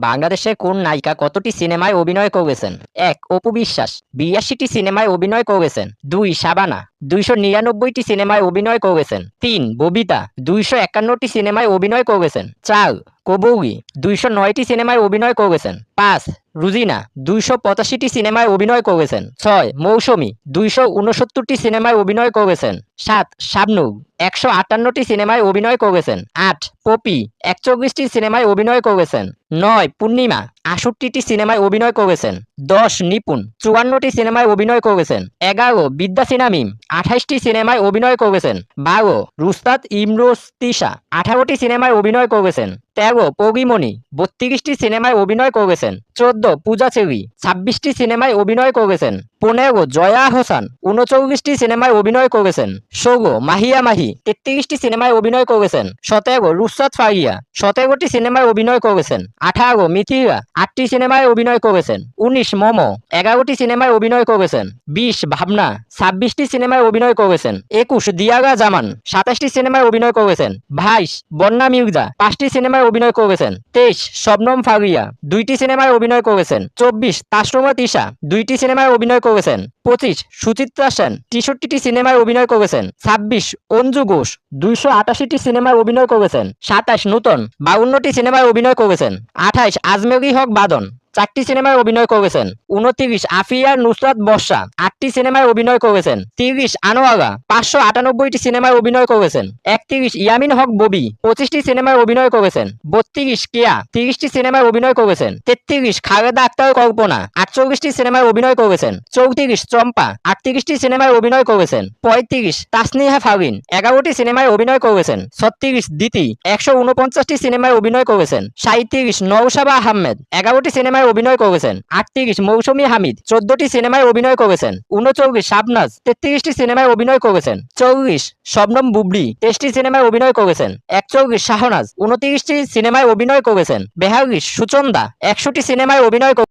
বাংলাদেশের কোন নায়িকা কতটি সিনেমায় অভিনয় করেছেন? এক, অপু বিশ্বাস। বিরাশিটি সিনেমায় অভিনয় করেছেন। দুই, শাবানা। দুইশো নিরানব্বইটি সিনেমায় অভিনয় করেছেন। তিন, ববিতা, দুইশো একান্নটি সিনেমায় অভিনয় করেছেন। চার কবৌরি দুইশো নয়টি সিনেমায় অভিনয় করেছেন। পাঁচ, রুজিনা, দুইশো পঁচাশিটি সিনেমায় অভিনয় করেছেন। ছয়, মৌসুমী, দুইশো উনসত্তরটি সিনেমায় অভিনয় করেছেন। সাত, শাবনুর, একশো আটান্নটি সিনেমায় অভিনয় করেছেন। আট, পপি, একচল্লিশটি সিনেমায় অভিনয় করেছেন। নয়, পূর্ণিমা আষট্টিটি সিনেমায় অভিনয় করেছেন। দশ, নিপুণ। চুয়ান্নটি সিনেমায় অভিনয় করেছেন। এগারো বিদ্যাসিনা মিম। আঠাইশটি সিনেমায় অভিনয় করেছেন। বারো, রুস্তাদ ইমরোস্তিসা আঠারোটি সিনেমায় অভিনয় করেছেন। তেরো পরিমণি বত্রিশটি সিনেমায় অভিনয় করেছেন। চোদ্দ পূজা চেরি। ছাব্বিশটি সিনেমায় অভিনয় করেছেন। পনেরো জয়া হোসান। উনচল্লিশটি সিনেমায় অভিনয় করেছেন। ষোলো মাহিয়া মাহি। তেত্রিশটি সিনেমায় অভিনয় করেছেন। সতেরো রুসাদ ফারিয়া। সতেরোটি সিনেমায় অভিনয় করেছেন। আঠারো মিথিরা আটটি সিনেমায় অভিনয় করেছেন। উনিশ মম। এগারোটি সিনেমায় অভিনয় করেছেন। বিশ ভাবনা। ছাব্বিশটি সিনেমায় অভিনয় করেছেন। একুশ দিয়াগা জামান। সাতাশটি সিনেমায় অভিনয় করেছেন। ভাইস বন্যা মির্জা। পাঁচটি সিনেমায় অভিনয় করেছেন। তেইশ, শবনম ফারিয়া দুইটি সিনেমায় অভিনয় করেছেন। চব্বিশ, তাসরমা তিশা, দুইটি সিনেমায় অভিনয় করেছেন। পঁচিশ, সুচিত্রা সেন, তেষট্টিটি সিনেমায় অভিনয় করেছেন। ছাব্বিশ, অঞ্জু ঘোষ, দুইশো সিনেমায় অভিনয় করেছেন। সাতাশ, নূতন, বাউন্নটি সিনেমায় অভিনয় করেছেন। আঠাইশ আজমেরি হক বাদন। চারটি সিনেমায় অভিনয় করেছেন। উনত্রিশ আফিয়া নুসরাত বর্ষা, আটটি সিনেমায় অভিনয় করেছেন। তিরিশ, আনোয়ারা, পাঁচশো আটানব্বইটি সিনেমায় অভিনয় করেছেন। একত্রিশ, ইয়ামিন হক ববি, পঁচিশটি সিনেমায় অভিনয় করেছেন। বত্রিশ, কেয়া, তিরিশটি সিনেমায় অভিনয় করেছেন। তেত্রিশ, খালেদা আক্তার কল্পনা, আটচল্লিশটি সিনেমায় অভিনয় করেছেন। চৌত্রিশ, চম্পা, আটত্রিশটি সিনেমায় অভিনয় করেছেন। পঁয়ত্রিশ, তাসনিহা ফারিন এগারোটি সিনেমায় অভিনয় করেছেন। ছত্রিশ, দিতি, একশো উনপঞ্চাশটি সিনেমায় অভিনয় করেছেন। সাঁত্রিশ নৌসাবা আহমেদ, এগারোটি সিনেমায় অভিনয় করেছেন। আটত্রিশ, মৌসুমী হামিদ, চোদ্দটি সিনেমায় অভিনয় করেছেন। উনচল্লিশ, শাবনাজ, তেত্রিশটি সিনেমায় অভিনয় করেছেন। চল্লিশ, শবনম বুবলি, তেইশটি সিনেমায় অভিনয় করেছেন। একচল্লিশ, শাহনাজ, উনত্রিশটি সিনেমায় অভিনয় করেছেন। বেহাল্লিশ সুচন্দা একশোটি সিনেমায় অভিনয়